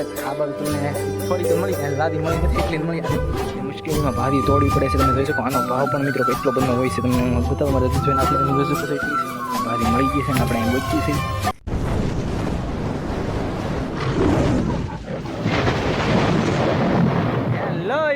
આ બાજુ તમને થોડી તો મળી જાય લાદી મળી નથી એટલી મળી જાય. મુશ્કેલીમાં ભારી તોડવી પડે છે તમે જોઈ શકો આનો ભાવ પણ મિત્રો કેટલો બધો હોય છે તમને બતાવવા માટે જોઈને આપણે તમે જોઈ શકો છો એટલી ભારી મળી ગઈ છે ને આપણે અહીં બચી છે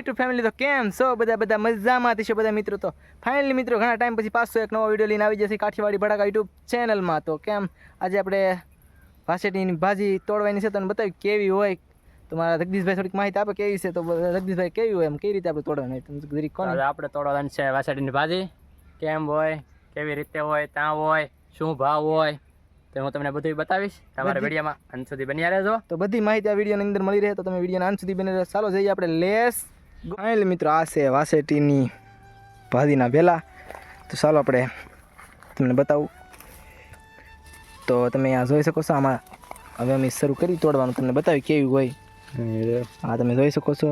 યુટ્યુબ ફેમિલી તો કેમ છો? બધા બધા મજામાં છો બધા મિત્રો તો ફાઇનલી મિત્રો ઘણા ટાઈમ પછી પાછો એક નવો વીડિયો લઈને આવી જશે કાઠીવાડી ભડાકા યુટ્યુબ ચેનલમાં તો કેમ? આજે આપણે વાસેટીની ભાજી તોડવાની છે તો બતાવ્યું કેવી હોય? તમારા મારા જગદીશભાઈ થોડીક માહિતી આપે કેવી છે તો જગદીશભાઈ કેવી હોય એમ કઈ રીતે આપણે તોડવાની તમે જરીક કોણ આપણે તોડવાની છે વાસેટીની ભાજી. કેમ હોય કેવી રીતે હોય ત્યાં હોય શું ભાવ હોય તો હું તમને બધું બતાવીશ તમારા વિડીયોમાં. અંત સુધી બન્યા રહેજો. તો બધી માહિતી આ વિડીયોની અંદર મળી રહે તો તમે વિડીયોના અંત સુધી બની રહે. ચાલો જઈએ આપણે. લેસ ફાઇનલી મિત્રો આ છે વાસેટીની ભાજીના વેલા. તો ચાલો આપણે તમને બતાવું. તો તમે આ જોઈ શકો છો આમાં. હવે અમે શરૂ કરી તોડવાનું તમને બતાવ્યું કેવી હોય. આ તમે જોઈ શકો છો.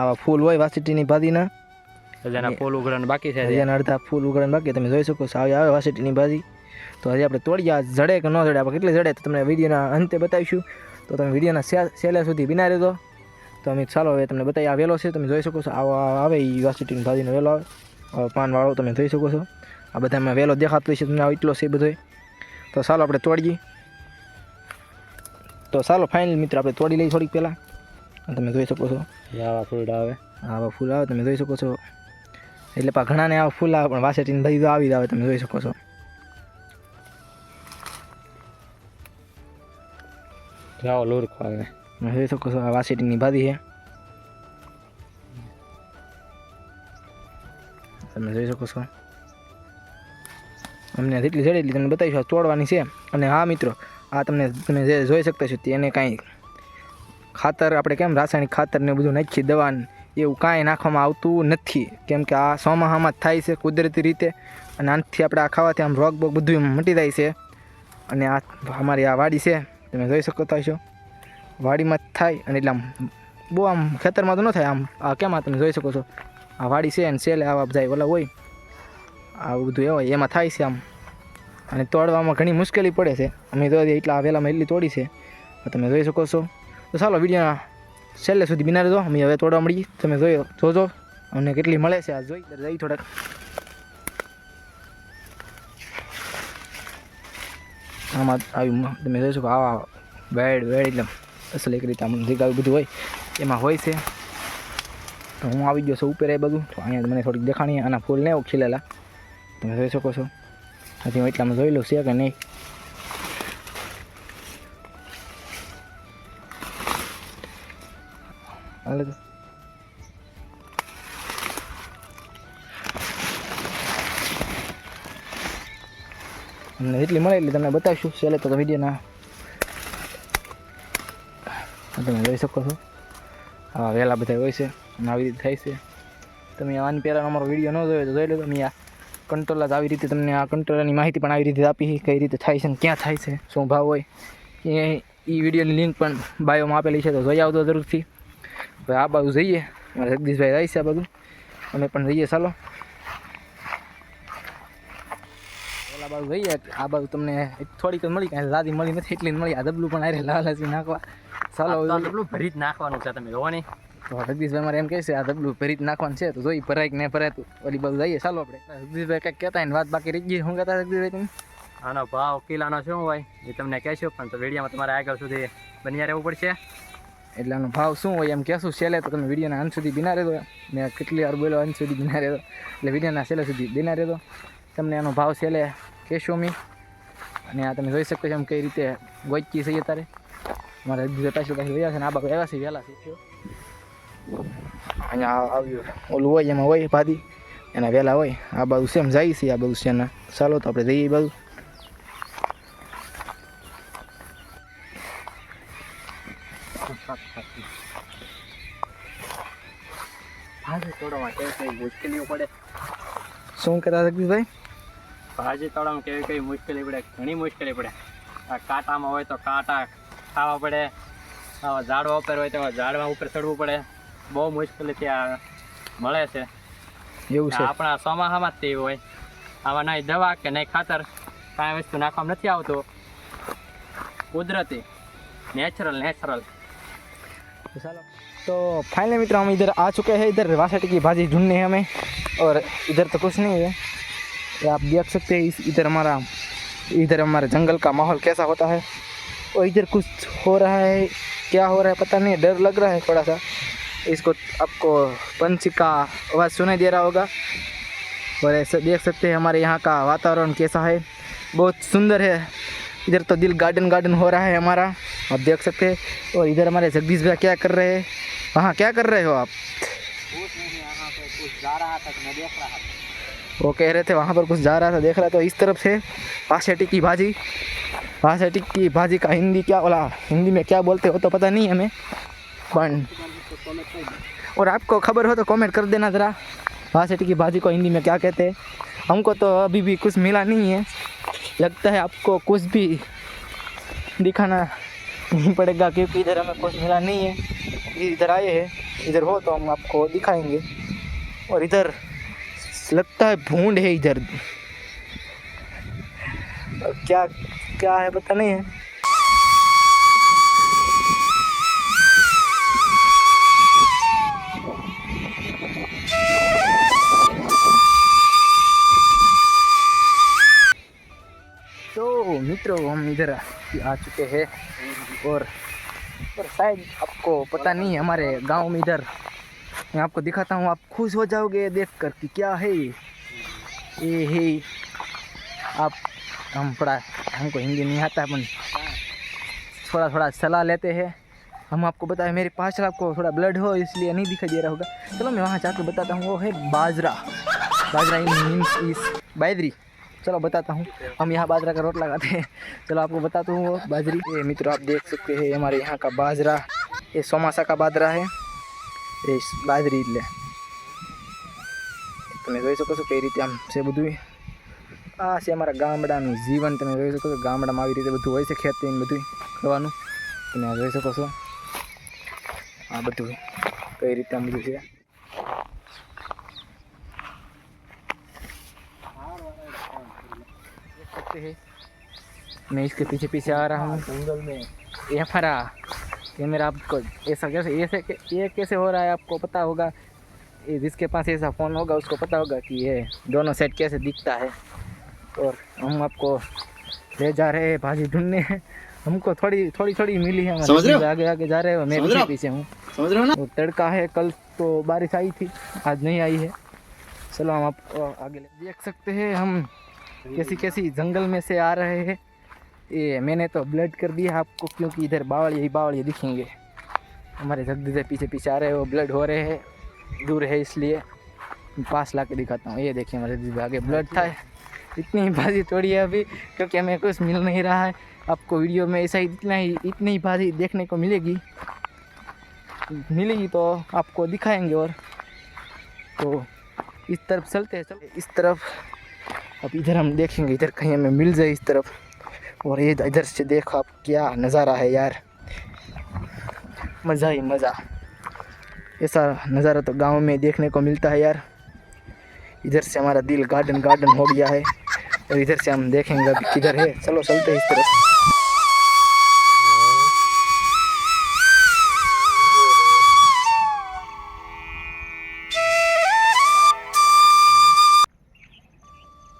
આવા ફૂલ હોય વાસેટીની ભાજીના જેના ફૂલ ઉઘડવાનું બાકી છે હજી. અડધા ફૂલ ઉગાડવાનું બાકી તમે જોઈ શકો છો આવી આવે વાસીટીની ભાજી તો હજી આપણે તોડીએ જડે કે ન જડે આપણે કેટલી જડે તો તમને વિડીયોના અંતે બતાવીશું. તો તમે વિડીયોના સેલ્યા છેલ્લે સુધી બિના રહેજો. તો અમે ચાલો હવે તમને બતાવી આ વેલો છે. તમે જોઈ શકો છો આવો આવે એ વાસેટીની ભાજીનો વેલો આવે. પાનવાળો તમે જોઈ શકો છો. આ બધામાં વેલો દેખાતો છે તમને આવો એટલો છે બધો તો ચાલો આપણે તોડીએ તો ચાલો ફાઇનલ મિત્ર આપણે તોડી લઈએ થોડીક પહેલાં તમે જોઈ શકો છો આવા ફૂલ આવે આવા ફૂલ આવે તમે જોઈ શકો છો એટલે પા ઘણાને આવા ફૂલ આવે પણ વાસેટીને ભાઈ તો આવી જ આવે તમે જોઈ શકો છો આવો લુરખો આવે તમે જોઈ શકો છો આ વાસેટીની ભાદી છે તમે જોઈ શકો છો અમને જેટલી જડે એટલી તમને બતાવીશું. આ તોડવાની છે. અને હા, મિત્રો, આ તમને તમે જે જોઈ શકતા છો તેને કાંઈ ખાતર, આપણે કેમ રાસાયણિક ખાતર ને બધું નાખી દવા એવું કાંઈ નાખવામાં આવતું નથી. કેમ કે આ ચોમાસામાં જ થાય છે કુદરતી રીતે. અને આનાથી આપણે આ ખાવાથી આમ રોગ બોગ બધું મટી જાય છે. અને આ અમારી આ વાડી છે. તમે જોઈ શકતા છો. વાડીમાં જ થાય અને એટલે આમ બહુ આમ ખેતરમાં તો ન થાય આમ. આ કેમ આ તમે જોઈ શકો છો? આ વાડી છે અને સેલે આવા જાય ઓલા હોય. આવું બધું એ હોય. એમાં થાય છે આમ. અને તોડવામાં ઘણી મુશ્કેલી પડે છે. અમે તો એટલા વહેલા એટલી તોડી છે. તમે જોઈ શકો છો. તો ચાલો વીડિયો છેલ્લે સુધી બિના રહેજો અમે હવે તોડવા મળીએ તમે જોયો જોજો. અમને કેટલી મળે છે આ જોઈ. જઈ થોડાક. આમાં આવ્યું તમે જોઈ શકો આવા બેડ બેડ એટલે અસલ એક રીતે આમ જગ્યા બધું હોય. એમાં હોય છે. તો હું આવી ગયો છું ઉપર એ બધું તો અહીંયા મને થોડીક દેખાણી. આના ફૂલ ને ખીલેલા. તમે જોઈ શકો છો. હજી હું એટલામાં જોઈ લઉં છે કે નહીં હાલે તો અમને જેટલી મળે એટલી તમને બતાવીશું છેલ્લે તો વિડીયોના તમે જોઈ શકો છો આવા વહેલા બધા હોય છે આવી રીતે થાય છે તમે આની પહેલાં અમારો વીડિયો ન જોયો તો જોઈ લો તમે આ કંટ્રોલર આવી રીતે તમને આ કંટ્રોલની માહિતી પણ આવી રીતે આપી કઈ રીતે થાય છે ને ક્યાં થાય છે શું ભાવ હોય. એ એ વિડીયોની લિંક પણ બાયોમાં આપેલી છે તો જોઈ આવતો જરૂરથી. હવે આ બાજુ જઈએ. મારા જગદીશભાઈ જાય છે આ બાજુ. અમે પણ જઈએ ચાલો. ઓલા બાજુ જઈએ આ બાજુ તમને થોડીક મળી કાંઈ લાદી મળી નથી એટલી જ મળી. આ ડબલું પણ આરે લાલાસી નાખવા. ચાલો ડબલું ભરી જ નાખવાનું છે તમે જોવો નહીં તો જગદીશભાઈ મારે એમ કહે છે આ ડબલું ભરી જ નાખવાનું છે તો જોઈ ભરાય કે નહીં ભરાય તો ઓલી બાજુ જઈએ. ચાલો આપણે. જગદીશભાઈ કંઈક કહેતા ને વાત બાકી રહી ગઈ. શું કહેતા જગદીશભાઈ તમે? આનો ભાવ કિલાનો શું હોય એ તમને કહેશો પણ તો વિડીયોમાં તમારે આગળ સુધી બન્યા રહેવું પડશે. એટલે આનો ભાવ શું હોય એમ કહેશું છેલ્લે તો તમે વિડીયોના અંત સુધી બિના રહેતો મેં કેટલી વાર બોલ્યો અંત સુધી બિના રહેતો એટલે વિડીયોના છેલ્લે સુધી બિના રહેતો તમને આનો ભાવ છેલ્લે કહેશો મી. અને આ તમે જોઈ શકો છો એમ કઈ રીતે ગોચકી છે અત્યારે. મારે બીજા પાછળ પાછળ છે ને આ બાબા એવા છે વહેલા શીખ્યો અહીંયા આવ્યું ઓલું હોય એમાં હોય ભાદી એના વહેલા હોય. આ બાજુ સેમ જાય છે આ બાજુ છે ને ચાલો તો આપણે જઈએ બાજુ. કેવી મુશ્કેલીઓ પડે? શું કહેતા જગદીશભાઈ ભાજી તોડવામાં કેવી કઈ મુશ્કેલી પડે? ઘણી મુશ્કેલી પડે. આ કાંટામાં હોય તો કાંટા ખાવા પડે. આવા ઝાડવા ઉપર હોય તો ઝાડવા ઉપર ચડવું પડે. બહુ મુશ્કેલી ત્યાં મળે છે એવું છે આપણા ચોમાસામાં જ તે હોય આમાં નહીં દવા કે નહીં ખાતર કાંઈ વસ્તુ નાખવામાં નથી આવતું કુદરતી નેચરલ નેચરલ तो चलो तो फाइनली मित्र हम इधर आ चुके हैं इधर वासठ की भाजी ढूंढने हैं हमें और इधर तो कुछ नहीं है ये आप देख सकते हैं इस इधर हमारा इधर हमारे जंगल का माहौल कैसा होता है और इधर कुछ हो रहा है क्या हो रहा है पता नहीं डर लग रहा है थोड़ा सा इसको आपको पंछी का आवाज़ सुनाई दे रहा होगा। और ऐसे देख सकते हैं हमारे यहाँ का वातावरण कैसा है। बहुत सुंदर है। इधर तो दिल गार्डन गार्डन हो रहा है हमारा। आप देख सकते हैं। और इधर हमारे जगदीश भैया क्या कर रहे हैं? वहाँ क्या कर रहे हो आप? वो कह रहे थे वहाँ पर कुछ जा रहा था, देख रहा था। इस तरफ़ से पासेटी की भाजी। पासेटी की भाजी का हिंदी क्या बोला? हिंदी में क्या बोलते हो तो पता नहीं हमें। पण और आपको खबर हो तो कमेंट कर देना ज़रा। पासेटी की भाजी को हिंदी में क्या कहते हैं? हमको तो अभी भी कुछ मिला नहीं है। लगता है आपको कुछ भी दिखाना नहीं पड़ेगा, क्योंकि इधर हमें कुछ मिला नहीं है। इधर आए हैं, इधर हो तो हम आपको दिखाएँगे। और इधर लगता है भूंड है इधर। क्या क्या है पता नहीं है। मित्रों, हम इधर आ चुके हैं और और शायद आपको पता नहीं है हमारे गाँव में इधर, मैं आपको दिखाता हूँ, आप खुश हो जाओगे देख कर कि क्या है ये। है, आप, हम थोड़ा हमको हिंदी नहीं आता, अपन थोड़ा थोड़ा सलाह लेते हैं। हम आपको बताएँ, मेरे पास आपको थोड़ा ब्लड हो, इसलिए नहीं दिखाई दे रहा होगा। चलो, मैं वहाँ जाकर बताता हूँ, वो है बाजरा। बाजरा इन इस बाजरी। चलो बताता हूँ हम यहाँ बाजरा का रोट लगाते हैं चलो आपको बताता हूँ वो बाजरी ये मित्र आप देख सकते हैं हमारे यहाँ का बाजरा ये सोमासा का बाजरा है એ બાજરી એટલે તમે જોઈ શકો છો કઈ રીતે આમ છે બધું આ છે અમારા ગામડાનું જીવન તમે જોઈ શકો છો ગામડામાં આવી રીતે બધું હોય છે ખેતી ને બધું કરવાનું તમે આ જોઈ શકો છો આ બધું કઈ રીતે આમ બધું છે सकते हैं। मैं इसके पीछे पीछे आ रहा हूँ। जंगल में। ये हमारा कैमरा आपको ऐसा कैसे ऐसे ये कैसे हो रहा है आपको पता होगा? ये जिसके पास ऐसा फ़ोन होगा उसको पता होगा कि ये दोनों सेट कैसे दिखता है। और हम आपको ले जा रहे हैं भाजी ढूँढने। हमको थोड़ी थोड़ी थोड़ी मिली है समझ रहे हो? आगे आगे जा रहे हो मैं पीछे पीछे हूँ। समझ रहे हो ना? और तड़का है कल तो बारिश आई थी आज नहीं आई है। चलो हम आपको आगे देख सकते हैं हम। कैसी कैसी जंगल में से आ रहे हैं। ये मैंने तो ब्लड कर दिया आपको, क्योंकि इधर बावल ही बावल दिखेंगे। हमारे जगदीश भाई पीछे पीछे आ रहे हैं, वो ब्लड हो रहे हैं, दूर है इसलिए। पास ला के दिखाता हूँ, ये देखिए हमारे जगदीश आगे ब्लड था। इतनी ही भाजी तोड़ी है अभी, क्योंकि हमें कुछ मिल नहीं रहा है। आपको वीडियो में ऐसा ही इतना ही, इतनी ही भाजी देखने को मिलेगी। मिलेगी तो आपको दिखाएँगे और। तो इस तरफ़ चलते हैं चलो इस तरफ़ अब इधर हम देखेंगे, इधर कहीं हमें मिल जाए इस तरफ़। और ये इधर से देखो आप क्या नज़ारा है यार। मज़ा ही मज़ा। ऐसा नज़ारा तो गाँव में देखने को मिलता है यार। इधर से हमारा दिल गार्डन गार्डन हो गया है। और इधर से हम देखेंगे किधर है। चलो चलते हैं इस तरफ़।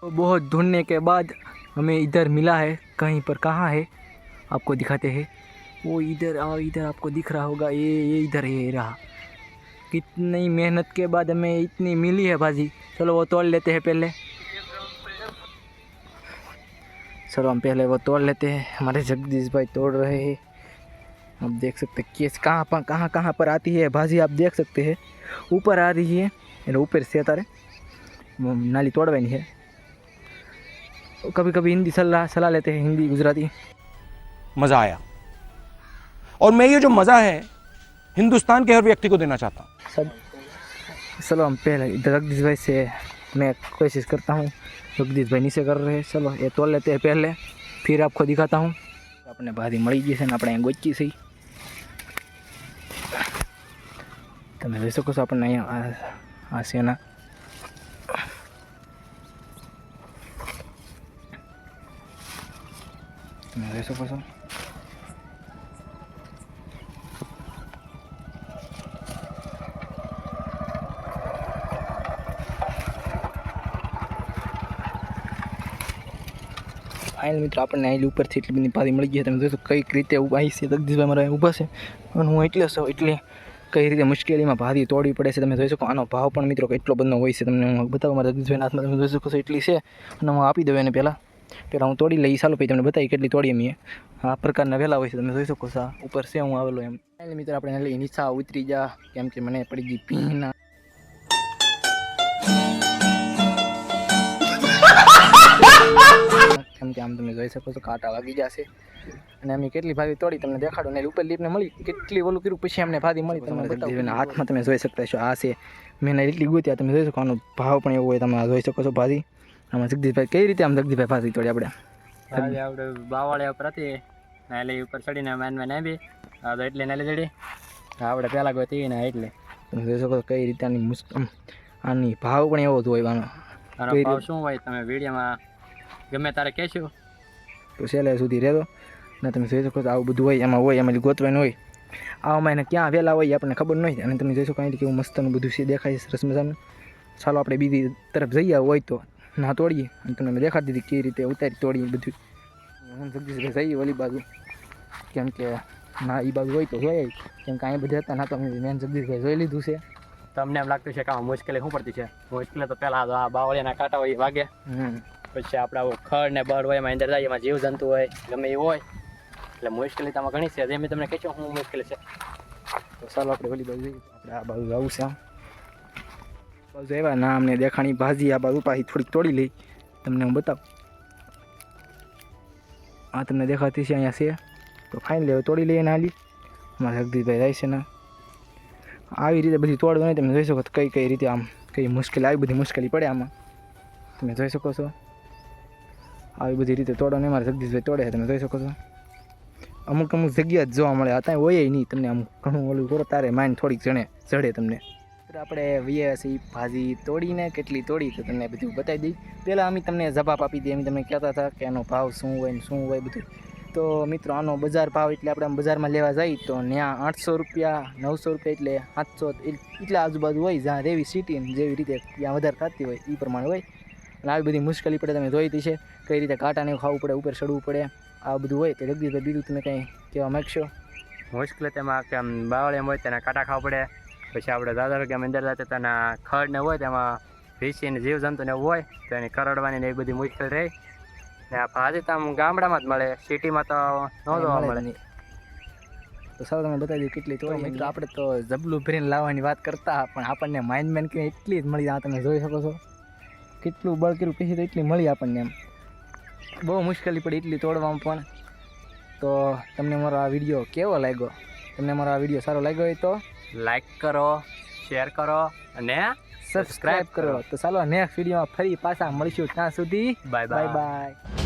तो बहुत ढूँढने के बाद हमें इधर मिला है, कहीं पर कहाँ है, आपको दिखाते हैं। वो इधर और इधर आपको दिख रहा होगा, ये ये इधर ये रहा। कितनी मेहनत के बाद हमें इतनी मिली है भाजी। चलो वो तोड़ लेते हैं पहले। चलो हम पहले वो तोड़ लेते हैं। हमारे जगदीश भाई तोड़ रहे हैं। आप देख सकते हैं केस कहाँ पर, कहाँ कहाँ पर आती है भाजी, आप देख सकते हैं। ऊपर आ रही है, ऊपर से तारे नाली तोड़वानी है। कभी कभी हिंदी सलाह सलाह लेते हैं हिंदी गुजराती मजा आया और मैं ये जो मजा है हिंदुस्तान के हर व्यक्ति को देना चाहता हूँ सब चलो हम पहले इधर जगदीश भाई से मैं कोशिश करता हूँ जगदीश भाई नीचे कर रहे हैं चलो ये तोड़ लेते हैं पहले फिर आपको दिखाता हूँ આપણે ભારી મળી ગઈ છે ને આપણે અહીંયા ગોચી છે તમે જોઈ શકો છો આપણને અહીંયા આ આ જોઈ શકો છો ફાઇનલ મિત્રો આપણને આઈલી ઉપરથી એટલી બધી પારી મળી ગઈ તમે જોઈશું કંઈક રીતે આવી છે જગદીશભાઈ મારા ઊભા છે અને હું એટલે છું એટલે કઈ રીતે મુશ્કેલીમાં ભાદી તોડવી પડે છે તમે જોઈ શકો આનો ભાવ પણ મિત્રો કેટલો બધો હોય છે તમને હું બતાવવા મારા જગદીશભાઈના હાથમાં તમે જોઈ શકો છો એટલી છે અને હું આપી દઉં એને પહેલાં પહેલાં હું તોડી લઈ ચાલો પછી તમને બતાવી કેટલી તોડી મેં આ પ્રકારના વહેલા હોય છે તમે જોઈ શકો છો ઉપર છે હું આવેલો એમ. મિત્રો આપણે લઈ નીચા ઉતરી જા કેમ કે મને પડી ગઈ પીના કેમ કે આમ તમે જોઈ શકો છો કાંટા વાગી જશે અને અમે કેટલી ભારી તોડી તમને દેખાડો ને ઉપર લીપને મળી કેટલી ઓલું કર્યું પછી અમને ભાદી મળી તમને હાથમાં તમે જોઈ શકતા છો આ છે. મેં એટલી ગોત્યા તમે જોઈ શકો આનો ભાવ પણ એવો હોય તમે જોઈ શકો છો ભારી. આમાં જગદીશભાઈ કઈ રીતે આમ જગદીશભાઈ ફાંસી તોડી આપણે? આપણે બાવાળિયા ઉપર હતી નાલી ઉપર ચડીને મેન મેન આવી હા તો એટલે નાલી ચડી. આપણે પહેલાં ગોતી ને એટલે. તમે જોઈ શકો કઈ રીતે આની મુશ્કેલ આની ભાવ પણ એવો જ હોય આનો. ભાવ શું હોય તમે વિડીયોમાં ગમે તારે કહેશો. તો છેલ્લે સુધી રહેતો ને તમે જોઈ શકો આવું બધું હોય એમાં હોય એમાં ગોતવાનું હોય આવામાં એને ક્યાં વહેલા હોય આપણને ખબર ન હોય. અને તમે જોઈ શકો અહીં કેવું મસ્તનું બધું છે દેખાય છે સરસ મજાનું. ચાલો આપણે બીજી તરફ જઈએ હોય તો. ના તોડીએ. અને તમને મેં દેખાડી દીધી કેવી રીતે ઉતારી તોડીએ બધું. હું જગદીશભાઈ જઈએ ઓલી બાજુ. કેમ કે ના એ બાજુ હોય તો જોઈએ કેમ કે અહીંયા બધા હતા ના તો મેન જગદીશભાઈ જોઈ લીધું છે. તમને એમ લાગતું છે કે આમાં મુશ્કેલી શું પડતી છે? મુશ્કેલી તો પહેલાં આ બાવળિયાના કાંટા હોય એ વાગે. પછી આપણા ખડ ને બળ હોય એમાં અંદર જાય એમાં જીવજંતુ હોય ગમે એ હોય. એટલે મુશ્કેલી તો આમાં ઘણી છે. જે મેં તમને કહેશો હું મુશ્કેલી છે. તો ચાલો આપણે ઓલી બાજુ આપણે આ બાજુ જવું છે. આમ એવા ના અમને દેખાણી ભાજી આ બાજુ પાછી થોડીક તોડી લઈ. તમને હું બતાવું. આ તમને દેખાતી છે અહીંયા છે. તો ફાઇન લેવો તોડી લઈએ નાલી. અમારા જગદીશભાઈ જાય છે ને. આવી રીતે બધી તોડવું નહીં, તમે જોઈ શકો કઈ કઈ રીતે આમ કઈ મુશ્કેલી, આવી બધી મુશ્કેલી પડે આમાં. તમે જોઈ શકો છો. આવી બધી રીતે તોડો નહીં મારા જગદીશભાઈ તોડે તમે જોઈ શકો છો. અમુક અમુક જગ્યા જ જોવા મળે અત્યારે હોય નહીં તમને આમ ઘણું ઓલું કરો, તારે માઇન્ડ થોડીક જણે જડે તમને. તો આપણે વીએ છે ભાજી તોડીને. કેટલી તોડી તો તમને બધું બતાવી દઈ. પહેલાં અમે તમને જવાબ આપી દઈએ. અમે તમને કહેતા હતા કે એનો ભાવ શું હોય ને શું હોય બધું. તો મિત્રો, આનો બજાર ભાવ એટલે આપણે આમ બજારમાં લેવા જઈએ તો ત્યાં આઠસો રૂપિયા, નવસો રૂપિયા એટલે સાતસો એટલા આજુબાજુ હોય, જ્યાં જેવી સિટી જેવી રીતે ત્યાં વધારે થતી હોય એ પ્રમાણે હોય. અને આવી બધી મુશ્કેલી પડે, તમે જોઈ હતી છે કઈ રીતે કાંટાને ખાવું પડે, ઉપર ચડવું પડે, આ બધું હોય. તો જગદીશભાઈ, બીજું તમે કંઈ કહેવા માગશો? મુશ્કેલી તેમાં કે એમ હોય તેના કાંટા ખાવા પડે. પછી આપણે દાદા કે અંદર જતા તેના ખડ ને હોય તેમાં ભીસી ને જીવ જંતુ ને એવું હોય તો એની કરડવાની ને એ બધી મુશ્કેલ રહે. ને આ ભાજી તો આમ ગામડામાં જ મળે સિટીમાં તો ન જોવા મળે નહીં. તો સારું તમે બતાવી દઉં કેટલી તો મિત્રો આપણે તો જબલું ભરીને લાવવાની વાત કરતા પણ આપણને માઇન્ડ મેન કે એટલી જ મળી આ તમે જોઈ શકો છો. કેટલું બળ કર્યું પછી તો એટલી મળી આપણને એમ. બહુ મુશ્કેલી પડી એટલી તોડવામાં પણ. તો તમને મારો આ વીડિયો કેવો લાગ્યો? તમને મારો આ વીડિયો સારો લાગ્યો હોય તો લાઈક કરો શેર કરો અને સબસ્ક્રાઇબ કરો. તો ચાલો નેક્સ્ટ વિડીયોમાં ફરી પાછા મળીશું ત્યાં સુધી. Bye bye bye bye